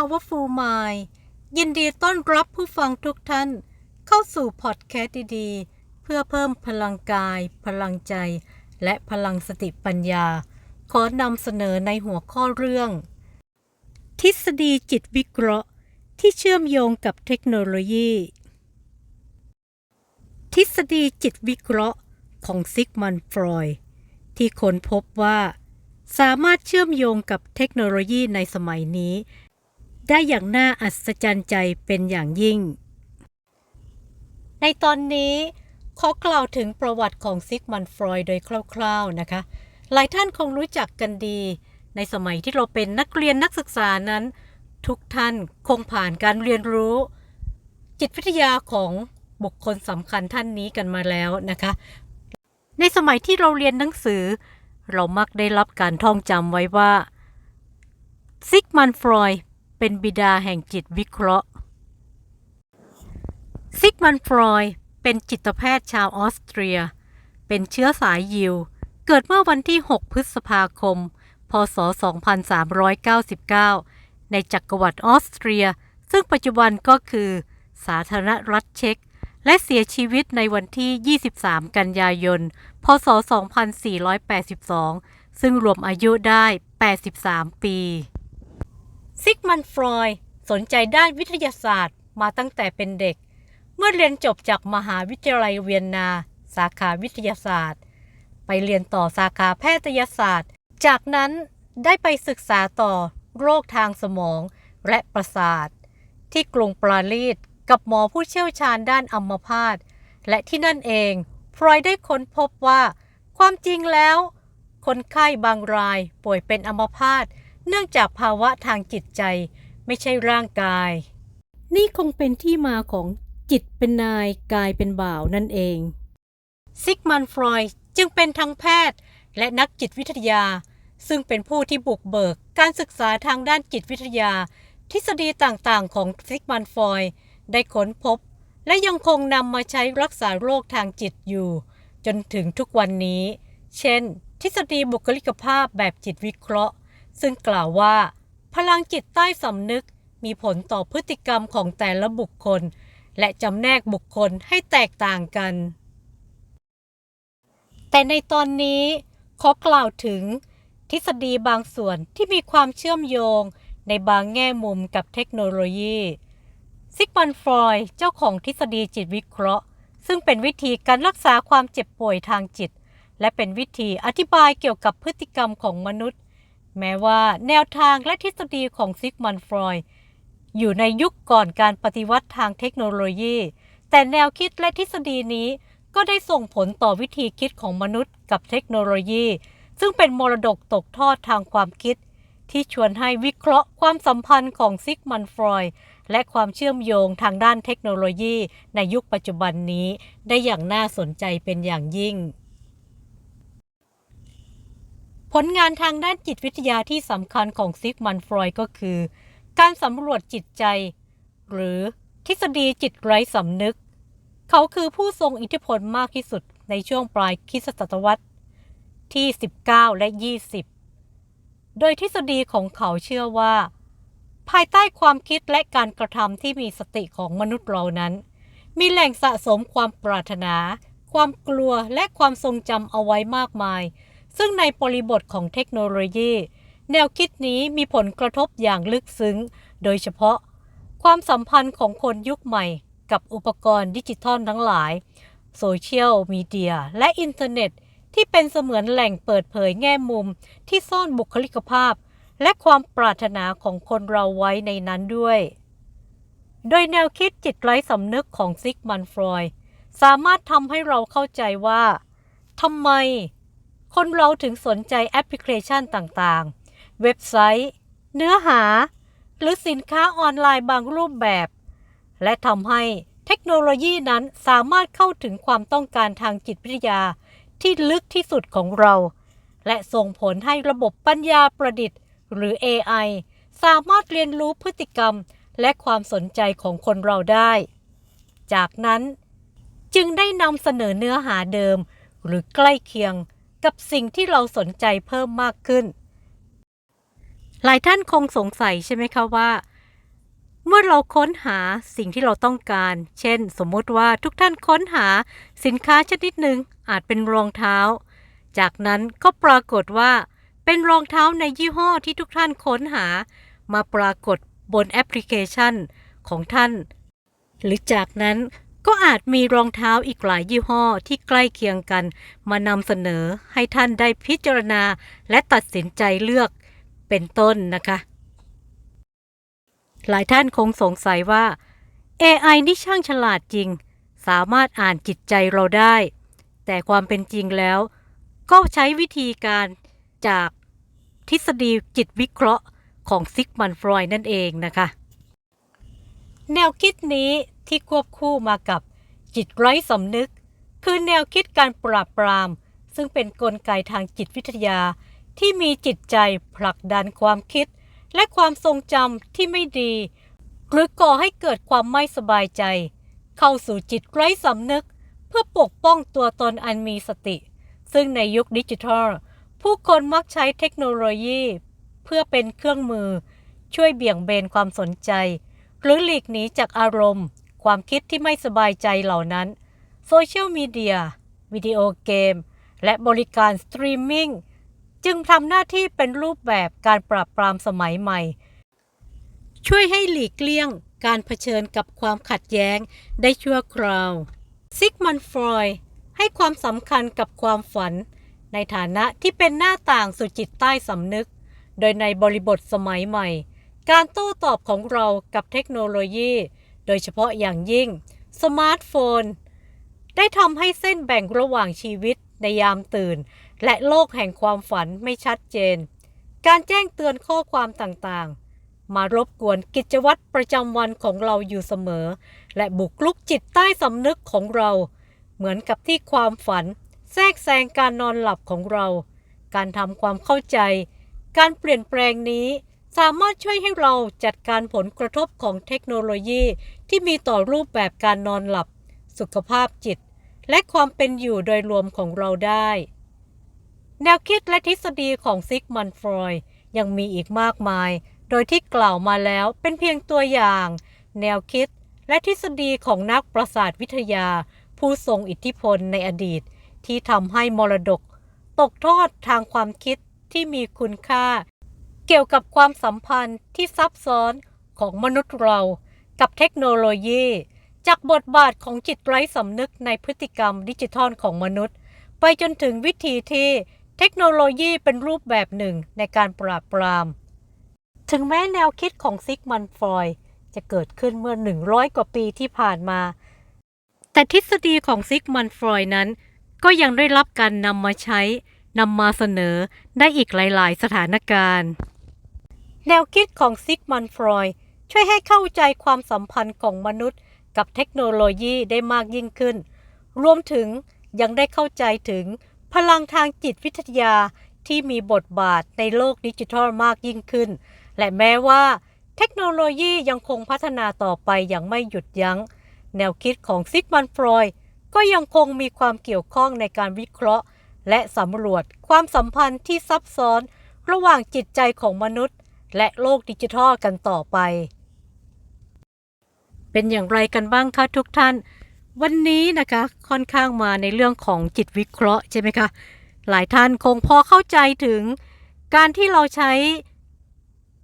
Powerful Mind ยินดีต้อนรับผู้ฟังทุกท่าน เข้าสู่พอดแคสต์ดีๆ เพื่อเพิ่มพลังกาย พลังใจ และพลังสติปัญญา ขอนำเสนอในหัวข้อเรื่อง ทฤษฎีจิตวิเคราะห์ ที่เชื่อมโยงกับเทคโนโลยี ทฤษฎีจิตวิเคราะห์ของซิกมันฟรอยด์ที่ค้นพบว่า สามารถเชื่อมโยงกับเทคโนโลยีในสมัยนี้ ได้อย่างน่าอัศจรรย์ใจเป็นอย่างยิ่ง ในตอนนี้ขอกล่าวถึงประวัติของซิกมันฟรอยด์โดยคร่าวๆนะคะ หลายท่านคงรู้จักกันดี ในสมัยที่เราเป็นนักเรียนนักศึกษานั้น ทุกท่านคงผ่านการเรียนรู้ จิตวิทยาของบุคคลสำคัญท่านนี้กันมาแล้วนะคะ ในสมัยที่เราเรียนหนังสือ เรามักได้รับการท่องจำไว้ว่าซิกมันฟรอยด์ เป็นบิดาแห่งจิตวิเคราะห์ ซิกมันฟรอยด์เป็นจิตแพทย์ชาวออสเตรีย เป็นเชื้อสายยิว เกิดเมื่อวันที่ 6 พฤษภาคม พศ 2399 ในจักรวรรดิออสเตรีย ซึ่งปัจจุบันก็คือ สาธารณรัฐเช็กและเสียชีวิตในวันที่ 23 กันยายน พศ 2482 ซึ่งรวมอายุได้ 83 ปี ซิกมันฟรอยด์สนใจด้านวิทยาศาสตร์มาตั้งแต่เป็นเด็ก เมื่อเรียนจบจากมหาวิทยาลัยเวียนนา สาขาวิทยาศาสตร์ ไปเรียนต่อสาขาแพทยศาสตร์ จากนั้นได้ไปศึกษาต่อโรคทางสมองและประสาท ที่กรุงปารีสกับหมอผู้เชี่ยวชาญด้านอัมพาตและที่นั่นเองฟรอยด์ได้ค้นพบว่า ความจริงแล้ว คนไข้บางรายป่วยเป็นอัมพาต เนื่องจากภาวะทางจิตใจไม่ใช่ร่างกาย นี่คงเป็นที่มาของจิตเป็นนายกายเป็นบ่าวนั่นเอง ซิกมันฟรอยด์จึงเป็นทั้งแพทย์ และนักจิตวิทยา ซึ่งเป็นผู้ที่บุกเบิกการศึกษาทางด้านจิตวิทยา ทฤษฎีต่างๆ ของซิกมันฟรอยด์ได้ค้นพบ และยังคงนำมาใช้รักษาโรคทางจิตอยู่ จนถึงทุกวันนี้ เช่น ทฤษฎีบุคลิกภาพแบบจิตวิเคราะห์ ซึ่งกล่าวว่า พลังจิตใต้สำนึกมีผลต่อพฤติกรรมของแต่ละบุคคล และจำแนกบุคคลให้แตกต่างกัน แต่ในตอนนี้ขอกล่าวถึง ทฤษฎีบางส่วนที่มีความเชื่อมโยงในบางแง่มุมกับเทคโนโลยีซิกมันฟรอยเจ้าของทฤษฎีจิตวิเคราะห์ ซึ่งเป็นวิธีการรักษาความเจ็บป่วยทางจิต และเป็นวิธีอธิบายเกี่ยวกับพฤติกรรมของมนุษย์ แม้ว่าแนวทางและทฤษฎีของซิกมันฟรอยด์อยู่ในยุคก่อนการปฏิวัติทางเทคโนโลยี แต่แนวคิดและทฤษฎีนี้ก็ได้ส่งผลต่อวิธีคิดของมนุษย์กับเทคโนโลยี ซึ่งเป็นมรดกตกทอดทางความคิด ที่ชวนให้วิเคราะห์ความสัมพันธ์ของซิกมันฟรอยด์และความเชื่อมโยงทางด้านเทคโนโลยีในยุคปัจจุบันนี้ได้อย่างน่าสนใจเป็นอย่างยิ่ง ผลงานทางด้านจิตวิทยาที่สำคัญของซิกมันฟรอยก็คือ การสำรวจจิตใจ หรือทฤษฎีจิตไร้สำนึก เขาคือผู้ทรงอิทธิพลมากที่สุดในช่วงปลายคริสตศตวรรษที่ 19 และ 20 โดยทฤษฎีของเขาเชื่อว่า ภายใต้ความคิดและการกระทำที่มีสติของมนุษย์เรานั้น มีแหล่งสะสมความปรารถนา ความกลัวและความทรงจำเอาไว้มากมาย ซึ่งในบริบทของเทคโนโลยี แนวคิดนี้มีผลกระทบอย่างลึกซึ้ง โดยเฉพาะ ความสัมพันธ์ของคนยุคใหม่ กับอุปกรณ์ดิจิทัลทั้งหลาย โซเชียลมีเดีย และอินเทอร์เน็ต ที่เป็นเสมือนแหล่งเปิดเผยแง่มุม ที่ซ่อนบุคลิกภาพ และความปรารถนาของคนเราไว้ในนั้นด้วย โดยแนวคิดจิตไร้สำนึกของซิกมันฟรอยด์สามารถทำให้เราเข้าใจว่าทำไม คนเราถึงสนใจแอปพลิเคชันต่างๆ เว็บไซต์ เนื้อหา หรือสินค้าออนไลน์บางรูปแบบ และทำให้เทคโนโลยีนั้นสามารถเข้าถึงความต้องการทางจิตวิทยาที่ลึกที่สุดของเรา และส่งผลให้ระบบปัญญาประดิษฐ์ หรือ AI สามารถเรียนรู้พฤติกรรมและความสนใจของคนเราได้ จากนั้นจึงได้นำเสนอเนื้อหาเดิมหรือใกล้เคียง กับสิ่งที่เราสนใจเพิ่มมากขึ้น หลายท่านคงสงสัยใช่ไหมคะว่า เมื่อเราค้นหาสิ่งที่เราต้องการ เช่น สมมติว่าทุกท่านค้นหาสินค้าชนิดหนึ่งอาจเป็นรองเท้า จากนั้นก็ปรากฏว่า เป็นรองเท้าในยี่ห้อที่ทุกท่านค้นหา มาปรากฏบนแอปพลิเคชันของท่าน หรือจากนั้น ก็อาจมีรองเท้าอีกหลายยี่ห้อที่ใกล้เคียงกัน มานำเสนอให้ท่านได้พิจารณาและตัดสินใจเลือกเป็นต้นนะคะ หลายท่านคงสงสัยว่า AI นี่ช่างฉลาดจริง สามารถอ่านจิตใจเราได้ แต่ความเป็นจริงแล้ว ก็ใช้วิธีการจากทฤษฎีจิตวิเคราะห์ของซิกมันฟรอยนั่นเองนะคะ แนวคิดนี้ที่ควบคู่มากับจิตไร้สำนึก คือแนวคิดการปราบปราม ซึ่งเป็นนกลไกทางจิตวิทยา ที่มีจิตใจผลักดันความคิด และความทรงจำที่ไม่ดี หรือก่อให้เกิดความไม่สบายใจ เข้าสู่จิตไร้สำนึก เพื่อปกป้องตัวตนอันมีสติ ซึ่งในยุคดิจิทัล ผู้คนมักใช้เทคโนโลยี เพื่อเป็นเครื่องมือ ช่วยเบี่ยงเบนความสนใจ หรือหลีกหนีจากอารมณ์ ความคิดที่ไม่สบายใจเหล่านั้น โซเชียลมีเดีย วิดีโอเกม และบริการสตรีมมิ่งจึงทำหน้าที่เป็นรูปแบบการปราบปรามสมัยใหม่ ช่วยให้หลีกเลี่ยงการเผชิญกับความขัดแย้งได้ชั่วคราว ซิกมันฟรอยให้ความสำคัญกับความฝัน ในฐานะที่เป็นหน้าต่างสู่จิตใต้สำนึก โดยในบริบทสมัยใหม่ การโต้ตอบของเรากับเทคโนโลยี โดยเฉพาะอย่างยิ่ง สมาร์ทโฟน ได้ทำให้เส้นแบ่งระหว่างชีวิตในยามตื่น และโลกแห่งความฝันไม่ชัดเจน การแจ้งเตือนข้อความต่างๆ มารบกวนกิจวัตรประจำวันของเราอยู่เสมอ และบุกลุกจิตใต้สำนึกของเรา เหมือนกับที่ความฝัน แทรกแซงการนอนหลับของเรา การทำความเข้าใจ การเปลี่ยนแปลงนี้ สามารถช่วยให้เราจัดการผลกระทบของเทคโนโลยีที่มีต่อรูปแบบการนอนหลับ สุขภาพจิต และความเป็นอยู่โดยรวมของเราได้ แนวคิดและทฤษฎีของซิกมันฟรอยยังมีอีกมากมาย โดยที่กล่าวมาแล้วเป็นเพียงตัวอย่าง แนวคิดและทฤษฎีของนักประสาทวิทยา ผู้ทรงอิทธิพลในอดีต ที่ทำให้มรดก ตกทอดทางความคิดที่มีคุณค่า เกี่ยวกับความสัมพันธ์ที่ซับซ้อนของมนุษย์เรากับเทคโนโลยี จากบทบาทของจิตไร้สำนึกในพฤติกรรมดิจิทัลของมนุษย์ ไปจนถึงวิธีที่เทคโนโลยีเป็นรูปแบบหนึ่งในการปราบปราม ถึงแม้แนวคิดของซิกมันฟรอยจะเกิดขึ้นเมื่อ 100 กว่าปีที่ผ่านมา แต่ทฤษฎีของซิกมันฟรอยนั้น ก็ยังได้รับการนำมาใช้นำมาเสนอได้อีกหลาย ๆ สถานการณ์ แนวคิดของซิกมันฟรอยด์ช่วยให้เข้าใจความสัมพันธ์ของมนุษย์ กับเทคโนโลยีได้มากยิ่งขึ้น รวมถึงยังได้เข้าใจถึงพลังทางจิตวิทยาที่มีบทบาทในโลกดิจิทัลมากยิ่งขึ้น และแม้ว่า เทคโนโลยียังคงพัฒนาต่อไปอย่างไม่หยุดยัง้ง แนวคิดของซิกมันฟรอยด์ก็ยังคงมีความเกี่ยวข้องในการวิเคราะห์ และสำรวจความสัมพันธ์ที่ซับซ้อน ระหว่างจิตใจของมนุษย์ และโลกดิจิทัลกันต่อไป เป็นอย่างไรกันบ้างคะทุกท่าน วันนี้นะคะค่อนข้างมาในเรื่องของจิตวิเคราะห์ใช่ไหมคะ หลายท่านคงพอเข้าใจถึงการที่เราใช้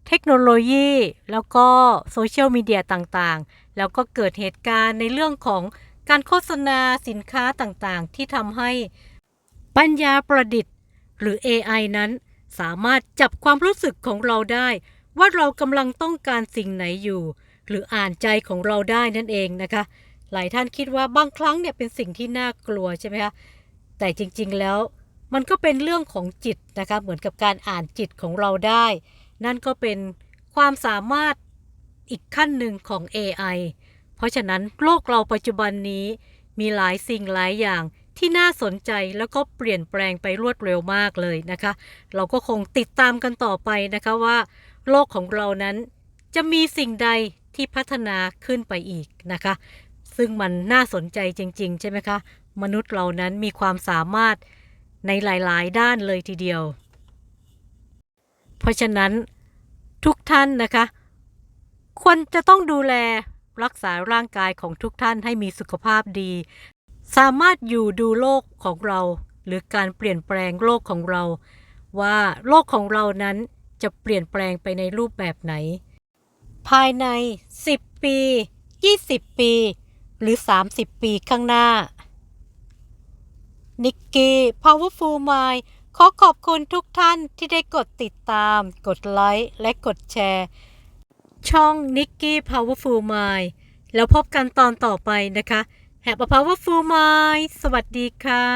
เทคโนโลยี แล้วก็โซเชียลมีเดียต่างๆ แล้วก็เกิดเหตุการณ์ในเรื่องของการโฆษณาสินค้าต่างๆ ที่ทำให้ปัญญาประดิษฐ์หรือ AI นั้น สามารถจับความรู้สึกของเราได้ ว่าเรากำลังต้องการสิ่งไหนอยู่ หรืออ่านใจของเราได้นั่นเองนะคะ หลายท่านคิดว่าบางครั้งเนี่ยเป็นสิ่งที่น่ากลัวใช่ไหมคะแต่จริงๆแล้วมันก็เป็นเรื่องของจิตนะคะเหมือนกับการอ่านจิตของเราได้ นั่นก็เป็นความสามารถอีกขั้นหนึ่งของ AI เพราะฉะนั้นโลกเราปัจจุบันนี้มีหลายสิ่งหลายอย่าง ที่น่าสนใจแล้วก็เปลี่ยนแปลงไปรวดเร็วมากเลยนะคะ เราก็คงติดตามกันต่อไปนะคะว่า โลกของเรานั้นจะมีสิ่งใดที่พัฒนาขึ้นไปอีกนะคะ ซึ่งมันน่าสนใจจริง ๆ ใช่ไหมคะ มนุษย์เรานั้นมีความสามารถในหลาย ๆ ด้านเลยทีเดียว เพราะฉะนั้นทุกท่านนะคะ ควรจะต้องดูแลรักษาร่างกายของทุกท่านให้มีสุขภาพดี สามารถอยู่ดูโลกของเรา หรือการเปลี่ยนแปลงโลกของเรา ว่าโลกของเรานั้นจะเปลี่ยนแปลงไปในรูปแบบไหน ภายใน 10 ปี 20 ปี หรือ 30 ปีข้างหน้า นิกกี้ Powerful Mind ขอขอบคุณทุกท่านที่ได้กดติดตาม กดไลค์ และกดแชร์ ช่อง Nicky Powerful Mind แล้วพบกันตอนต่อไปนะคะ Have a Powerful Mind สวัสดีค่ะ